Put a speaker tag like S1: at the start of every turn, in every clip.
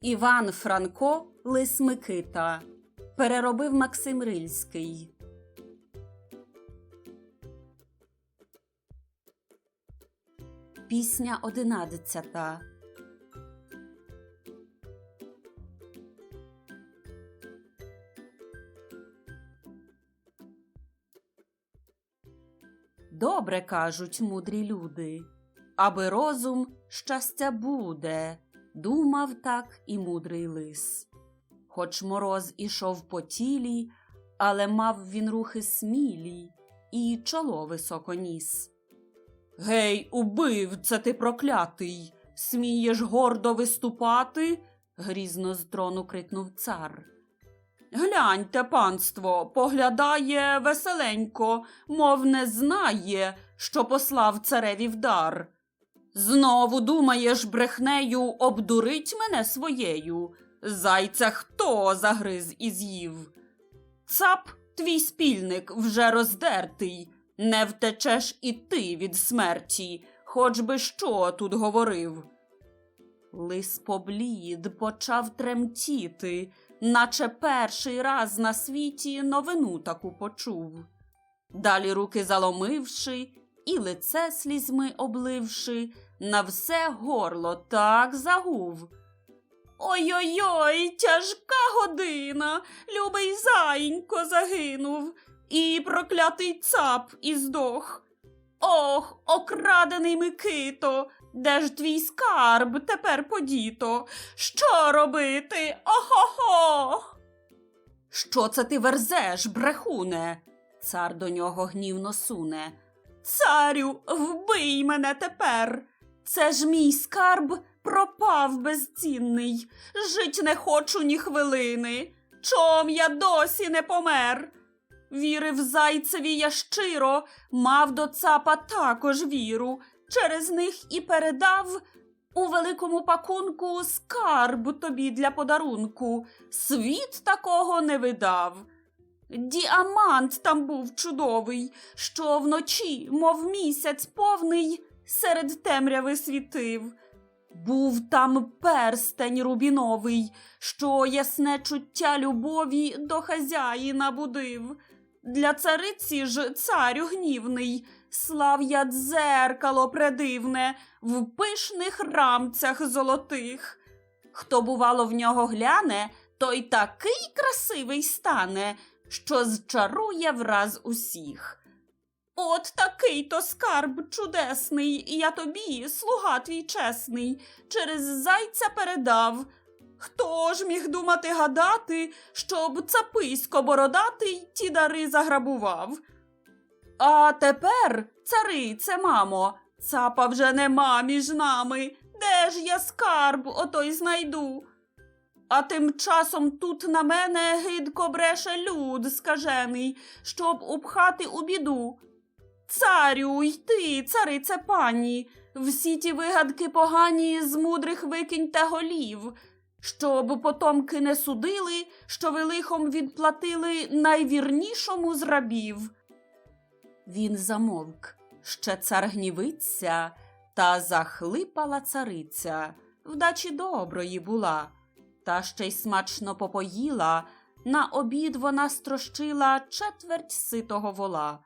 S1: Іван Франко Лис Микита. Переробив Максим Рильський. Пісня одинадцята. Добре кажуть мудрі люди, аби розум щастя буде, думав так і мудрий лис. Хоч мороз ішов по тілі, але мав він рухи смілі і чоло високо ніс. Гей, убивце ти проклятий, смієш гордо виступати? грізно з трону крикнув цар. Гляньте, панство, поглядає веселенько, мов не знає, що послав цареві вдар. Знову думаєш брехнею обдурить мене своєю. Зайця хто загриз і з'їв? Цап, твій спільник вже роздертий, не втечеш і ти від смерті, хоч би що тут говорив. Лис поблід почав тремтіти, наче перший раз на світі новину таку почув. Далі руки заломивши і лице слізьми обливши, на все горло так загув. Ой-ой-ой, тяжка година, любий заїнько загинув, і проклятий цап і здох. Ох, окрадений Микито, де ж твій скарб тепер подіто? Що робити? Охо-хо! Що це ти верзеш, брехуне? Цар до нього гнівно суне. Царю, вбий мене тепер. Це ж мій скарб пропав безцінний. Жить не хочу ні хвилини. Чом я досі не помер? Вірив зайцеві я щиро, мав до цапа також віру. Через них і передав у великому пакунку скарб тобі для подарунку. Світ такого не видав. Діамант там був чудовий, що вночі, мов місяць повний, серед темряви світив. Був там перстень рубіновий, що ясне чуття любові до хазяїна будив. Для цариці ж царю гнівний, слав я дзеркало предивне в пишних рамцях золотих. Хто, бувало, в нього гляне, той такий красивий стане, що зчарує враз усіх. От такий то скарб чудесний, я тобі, слуга твій чесний, через зайця передав. Хто ж міг думати гадати, щоб цаписько бородатий ті дари заграбував? А тепер, царице, мамо, цапа вже нема між нами. Де ж я скарб отой знайду? А тим часом тут на мене гидко бреше люд скажений, щоб упхати у біду. Царю, й ти, царице пані, всі ті вигадки погані з мудрих викиньте голів, щоб потомки не судили, що ви лихом відплатили найвірнішому з рабів. Він замовк. Ще цар гнівиться, та захлипала цариця. Вдачі доброї була, та ще й смачно попоїла. На обід вона строщила четверть ситого вола.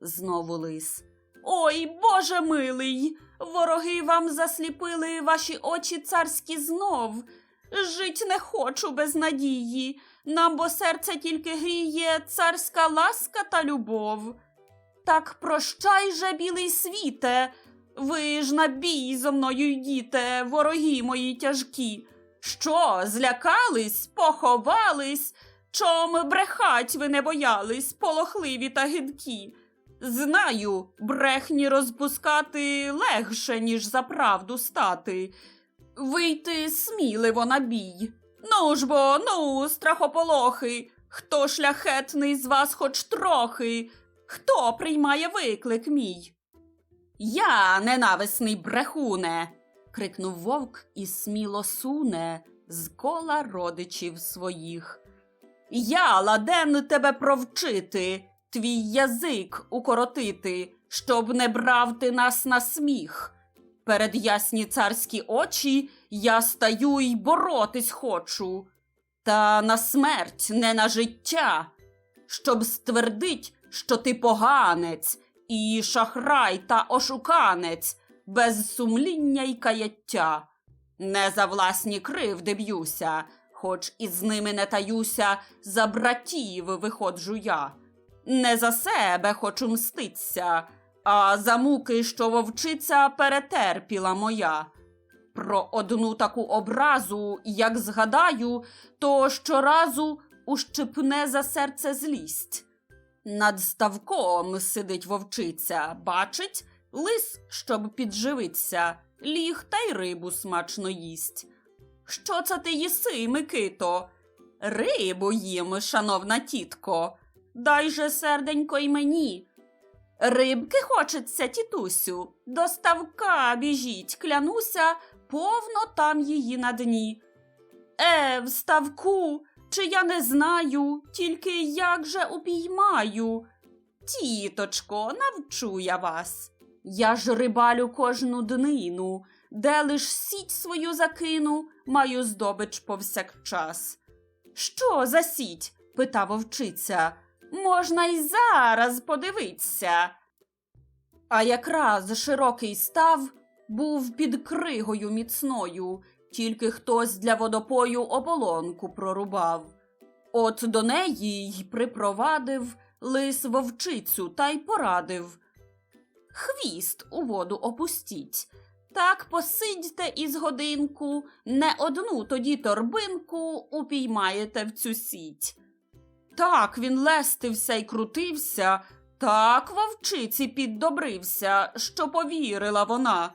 S1: Знову лис. Ой, Боже милий! Вороги вам засліпили ваші очі царські знов. Жить не хочу без надії. Нам бо серце тільки гріє царська ласка та любов. Так прощай же, білий світе, ви ж на бій зо мною йдіте, вороги мої тяжкі. Що, злякались, поховались? Чом брехать ви не боялись, полохливі та гидкі? Знаю, брехні розпускати легше, ніж за правду стати. Вийти сміливо на бій. Ну ж бо, ну, страхополохи, хто шляхетний з вас хоч трохи, хто приймає виклик мій? Я, ненависний брехуне. крикнув вовк і сміло суне з кола родичів своїх. Я ладен тебе провчити, твій язик укоротити, щоб не брав ти нас на сміх. Перед ясні царські очі я стаю й боротись хочу. Та на смерть, не на життя, щоб ствердить, що ти поганець, і шахрай та ошуканець, без сумління й каяття. Не за власні кривди б'юся, хоч із ними не таюся, за братів виходжу я. Не за себе хочу мститься, а за муки, що вовчиця перетерпіла моя. Про одну таку образу, як згадаю, то щоразу ущипне за серце злість. Над ставком сидить вовчиця, бачить, лис, щоб підживиться, ліг та й рибу смачно їсть. Що це ти їси, Микито? Рибу їм, шановна тітко. Дай же серденько й мені. Рибки хочеться, тітусю, до ставка біжіть, клянуся, повно там її на дні. Е, в ставку, чи я не знаю, тільки як же упіймаю. Тіточко, навчу я вас. Я ж рибалю кожну днину, де лиш сіть свою закину, маю здобич повсякчас. Що за сіть? питав вовчиця. Можна й зараз подивитися. А якраз широкий став був під кригою міцною, тільки хтось для водопою оболонку прорубав. От до неї й припровадив лис вовчицю та й порадив. Хвіст у воду опустіть. Так посидьте із годинку, не одну тоді торбинку упіймаєте в цю сіть. Так він лестився й крутився, так вовчиці піддобрився, що повірила вона.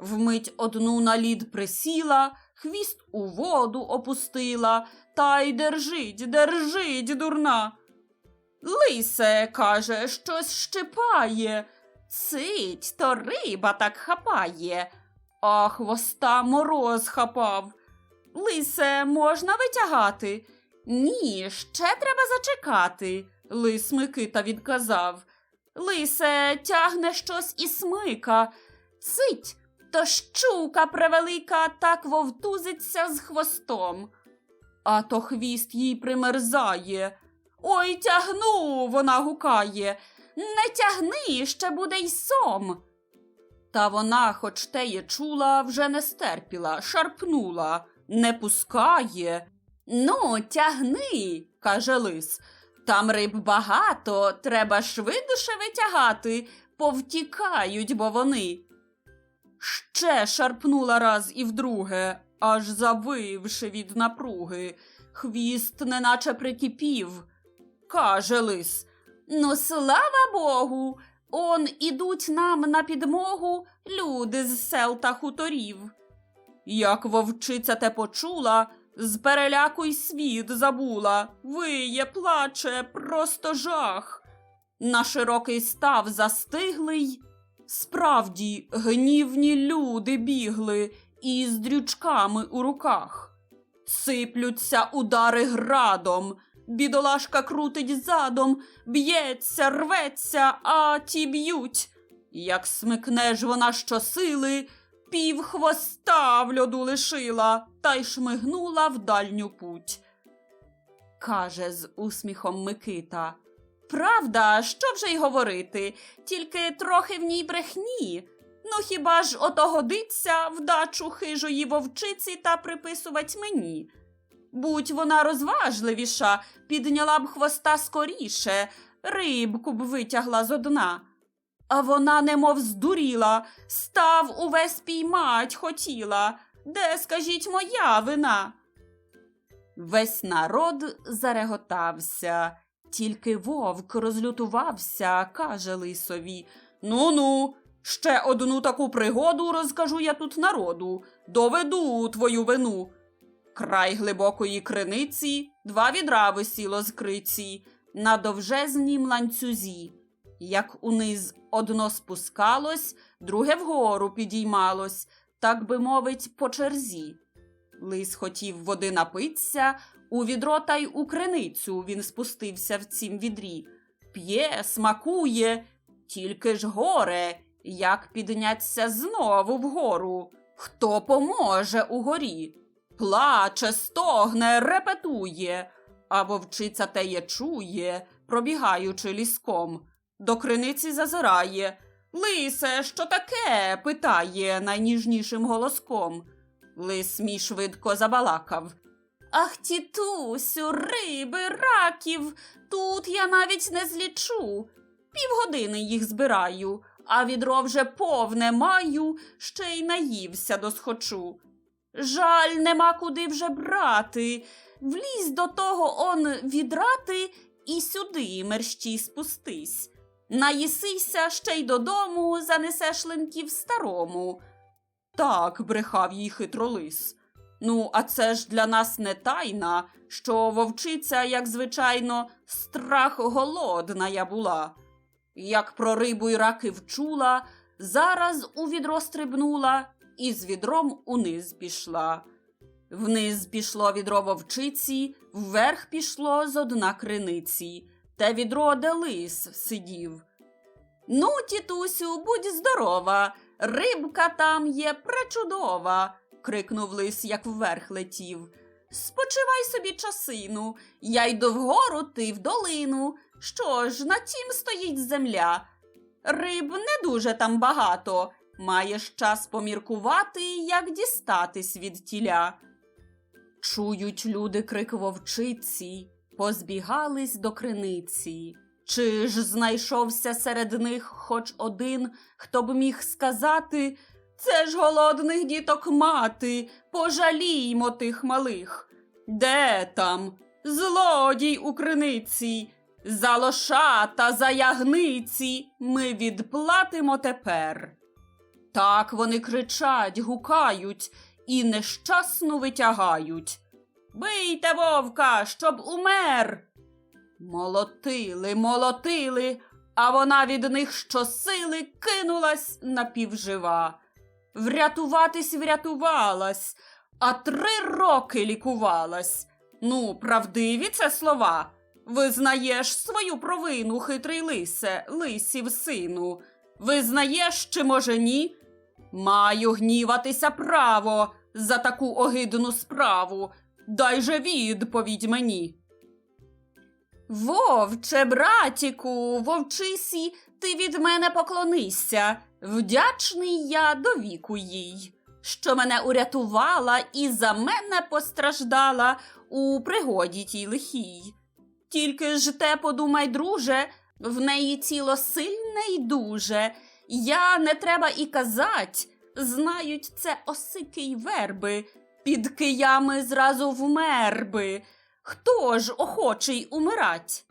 S1: Вмить одну на лід присіла, хвіст у воду опустила, та й держить, держить, дурна. Лисе, каже, щось щипає. Цить, то риба так хапає. А хвоста мороз хапав. Лисе, можна витягати? Ні, ще треба зачекати, лис Микита відказав. Лисе, тягне щось і смика. Цить, то щука превелика так вовтузиться з хвостом. А то хвіст їй примерзає. Ой, тягну, вона гукає. Не тягни, ще буде й сом. Та вона, хоч теє чула, вже не стерпіла, шарпнула, не пускає. Ну, тягни, каже лис. Там риб багато, треба швидше витягати, повтікають, бо вони. Ще шарпнула раз і вдруге, аж завивши від напруги. Хвіст неначе прикипів. Каже лис. Ну, слава Богу, он ідуть нам на підмогу люди з сел та хуторів. Як вовчиця те почула, з переляку й світ забула, виє, плаче, просто жах. На широкий став застиглий. Справді, гнівні люди бігли із дрючками у руках. Сиплються удари градом, бідолашка крутить задом, б'ється, рветься, а ті б'ють. Як смикне ж вона щосили, пів хвоста в льоду лишила та й шмигнула в дальню путь. Каже з усміхом Микита. Правда, що вже й говорити, тільки трохи в ній брехні. Ну хіба ж ото годиться вдачу хижої вовчиці та приписувать мені? Будь вона розважливіша, підняла б хвоста скоріше, рибку б витягла зо дна. А вона немов здуріла, став увесь піймать хотіла. Де, скажіть, моя вина? Весь народ зареготався, тільки вовк розлютувався, каже лисові. Ну ну, ще одну таку пригоду розкажу я тут народу, доведу твою вину. Край глибокої криниці, два відра висіло з криці, на довжезнім ланцюзі. Як униз одно спускалось, друге вгору підіймалось, так би мовить, по черзі. Лис хотів води напитися, у відро та й у криницю він спустився в цім відрі. П'є, смакує, тільки ж горе, як підняться знову вгору. Хто поможе угорі? Плаче, стогне, репетує, а вовчиця теє чує, пробігаючи ліском. До криниці зазирає. Лисе, що таке? питає найніжнішим голоском. Лис мій швидко забалакав. Ах, тітусю, риби, раків, тут я навіть не злічу. Півгодини їх збираю, а відро вже повне маю, ще й наївся досхочу. Жаль, нема куди вже брати. Влізь до того он відрати і сюди мерщій спустись. Наїсися ще й додому, занесеш линків старому. Так, брехав їй хитролис. Ну, а це ж для нас не тайна, що вовчиця, як звичайно, страх голодна я була. Як про рибу й раки вчула, зараз у відро стрибнула і з відром униз пішла. Вниз пішло відро вовчиці, вверх пішло з одна криниці, те відро, де лис сидів. Ну, тітусю, будь здорова, рибка там є пречудова, крикнув лис, як вверх летів. Спочивай собі часину, я йду вгору, ти в долину. Що ж, на тім стоїть земля. Риб не дуже там багато. Маєш час поміркувати, як дістатись від тіля. Чують люди крик вовчиці, позбігались до криниці. Чи ж знайшовся серед них хоч один, хто б міг сказати це ж голодних діток мати, пожаліймо тих малих. Де там? Злодій у криниці, за лошата, за ягниці ми відплатимо тепер. Так вони кричать, гукають і нещасну витягають. Бийте вовка, щоб умер. Молотили, молотили, а вона від них щосили кинулась напівжива. Врятуватись врятувалась, а три роки лікувалась. Ну, правдиві це слова. Визнаєш свою провину, хитрий лисе, лисів сину. Визнаєш, чи може ні? Маю гніватися право за таку огидну справу. Дай же відповідь мені. Вовче, братіку, вовчисі, ти від мене поклонися. Вдячний я до віку їй, що мене урятувала і за мене постраждала у пригоді тій лихій. Тільки ж те подумай, друже, в неї тіло сильне й дуже. Я не треба і казать, знають це осики й верби, під киями зразу вмер би. Хто ж охочий умирать?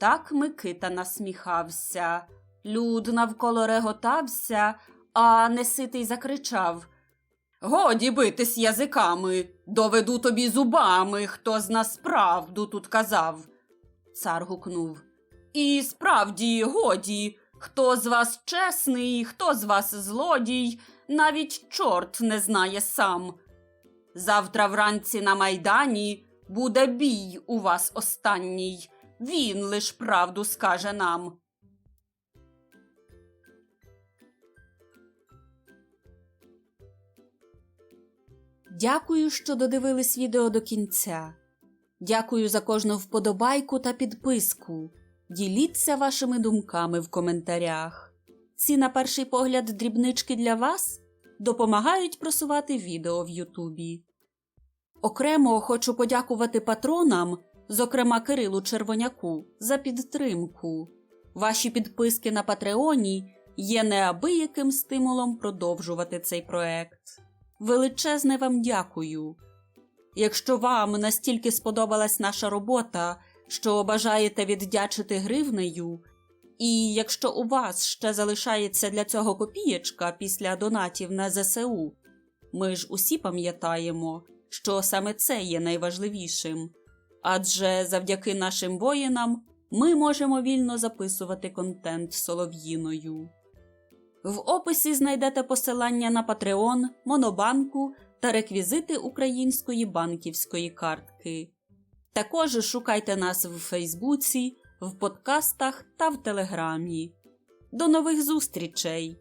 S1: Так Микита насміхався. Люд навколо реготався, а неситий закричав. Годі битись язиками, доведу тобі зубами, хто з нас правду тут казав. Цар гукнув. І справді, годі, хто з вас чесний, хто з вас злодій, навіть чорт не знає сам. Завтра вранці на майдані буде бій у вас останній. Він лиш правду скаже нам. Дякую, що додивились відео до кінця. Дякую за кожну вподобайку та підписку. Діліться вашими думками в коментарях. Ці, на перший погляд, дрібнички для вас допомагають просувати відео в Ютубі. Окремо хочу подякувати патронам, зокрема Кирилу Червоняку, за підтримку. Ваші підписки на Патреоні є неабияким стимулом продовжувати цей проект. Величезне вам дякую. Якщо вам настільки сподобалась наша робота, що бажаєте віддячити гривнею, і якщо у вас ще залишається для цього копієчка після донатів на ЗСУ, ми ж усі пам'ятаємо, що саме це є найважливішим. Адже завдяки нашим воїнам ми можемо вільно записувати контент солов'їною. В описі знайдете посилання на Patreon, Монобанку та реквізити української банківської картки. Також шукайте нас в Фейсбуці, в подкастах та в Телеграмі. До нових зустрічей!